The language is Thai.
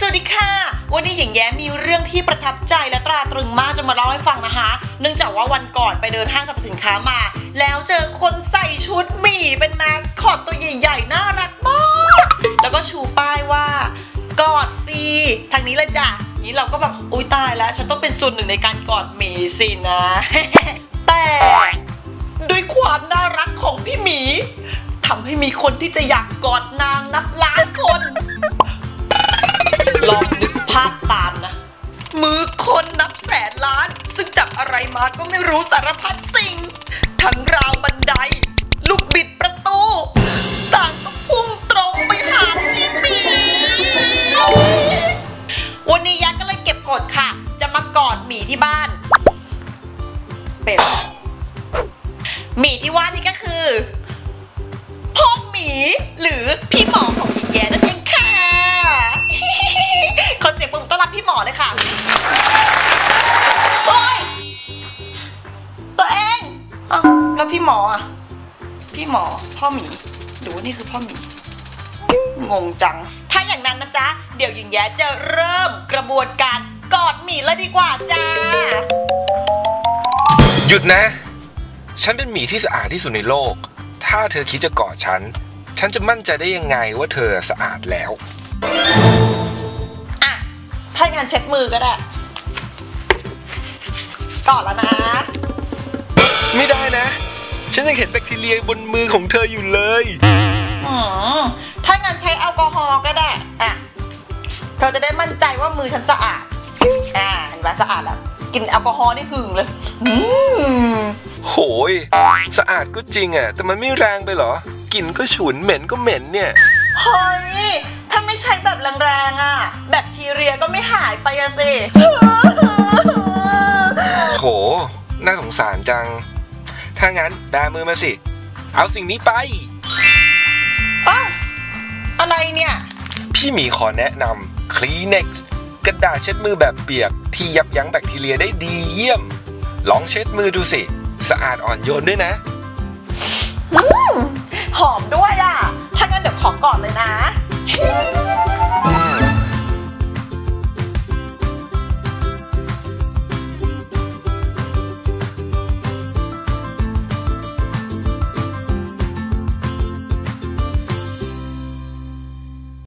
สวัสดีค่ะ วันนี้หญิงแย้มีเรื่องที่ประทับใจและตราตรึงมากจะมาเล่าให้ฟังนะคะ เนื่องจากว่าวันก่อนไปเดินห้างสรรพสินค้ามา แล้วเจอคนใส่ชุดหมี่เป็นมาสคอตตัวใหญ่ๆน่ารักมากแล้วก็ชูป้ายว่ากอดฟรีทางนี้เลยจ้ะนี้เราก็แบบอุ้ยตายแล้วฉันต้องเป็นส่วนหนึ่งในการกอดหมีสินะ แต่ด้วยความน่ารักของพี่หมีทำให้มีคนที่จะอยากกอดนางนับล้านคน ลองนึกภาพตามนะ มือคนนับแสนล้าน ซึ่งจับอะไรมาก็ไม่รู้สารพัดสิ่ง ทั้งราวบันได ลูกบิดประตู ต่างก็พุ่งตรงไปหาพี่หมีวันนี้ยักษ์ก็เลยเก็บกดค่ะ จะมากอดหมีที่บ้านเป็ดหมีที่ว่านี่ก็คือพ่อหมีหรือพี่หมอของหญิงแย้นั่น ตัวเองอ้าวแล้วพี่หมออะ พี่หมอพ่อหมีหรือว่านี่คือพ่อหมี งงจัง ถ้าอย่างนั้นนะจ๊ะ เดี๋ยวหญิงแย้จะเริ่มกระบวนการกอดหมีแล้วดีกว่าจ้า หยุดนะ ฉันเป็นหมีที่สะอาดที่สุดในโลก ถ้าเธอคิดจะกอดฉัน ฉันจะมั่นใจได้ยังไงว่าเธอสะอาดแล้ว อะ ถ้าอย่างนั้นเช็ดมือก็ได้ กอดแล้วนะไม่ได้นะ ฉันยังเห็นแบคทีเรียบนมือของเธออยู่เลยอืมถ้างั้นใช้แอลกอฮอล์ก็ได้ อะ เธอจะได้มั่นใจว่ามือฉันสะอาด อ่าเห็นไหมสะอาดแล้วกินแอลกอฮอล์นี่หึงเลยอืมโหย สะอาดก็จริงอะแต่มันไม่แรงไปเหรอ กลิ่นก็ฉุนเหม็นก็เหม็นเนี่ย เฮ้ย ถ้าไม่ใช้แบบแรงๆอะ แบคทีเรียก็ไม่หายไปอะสิโถน่าสงสารจัง ถ้างั้นแบมือมาสิ เอาสิ่งนี้ไปอ้าวอะไรเนี่ย พี่หมีขอแนะนำ Kleenex กระดาษเช็ดมือแบบเปียก ที่ยับยั้งแบคทีเรียได้ดีเยี่ยม ลองเช็ดมือดูสิ สะอาดอ่อนโยนด้วยนะอืมหอมด้วยอะ ถ้างั้นเดี๋ยวขอก่อนเลยนะ